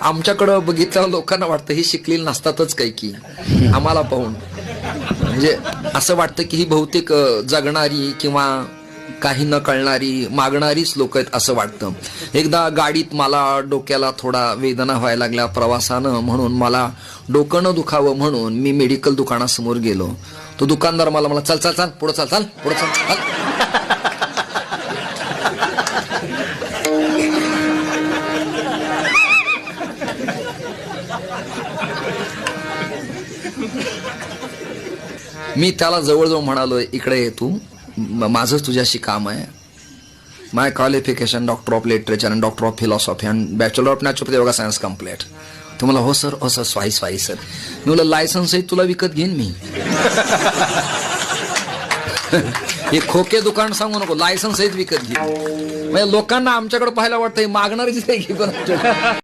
आमच्याकडं बघितलं लोकांना वाटतं ही शिकलेली नसतातच काही की. आम्हाला पाहून. म्हणजे असं वाटतं की ही बहुतेक जगणारी किंवा काही न कळणारी मागणारीच लोक आहेत असं वाटतं. एकदा गाडीत मला डोक्याला थोडा वेदना व्हायला लागल्या प्रवासानं म्हणून मला डोकं न दुखावं म्हणून मी मेडिकल दुकानासमोर गेलो. तो दुकानदार मला मला चल चल चल पुढं चल चल पुढं चल चल. मी त्याला जवळजवळ म्हणालो इकडे ये तू. माझंच तुझ्याशी काम आहे. My qualification doctor of literature and doctor of philosophy and bachelor of naturopathy yoga science complete तुम्हाला हो सर हो सर स्वाई स्वाई सर. मी म्हणलं लायसन्सही तुला विकत घेईन मी. हे खोके दुकान सांगू नको लायसन्सही विकत घेईन म्हणजे लोकांना आमच्याकडे पाहायला वाटतं हे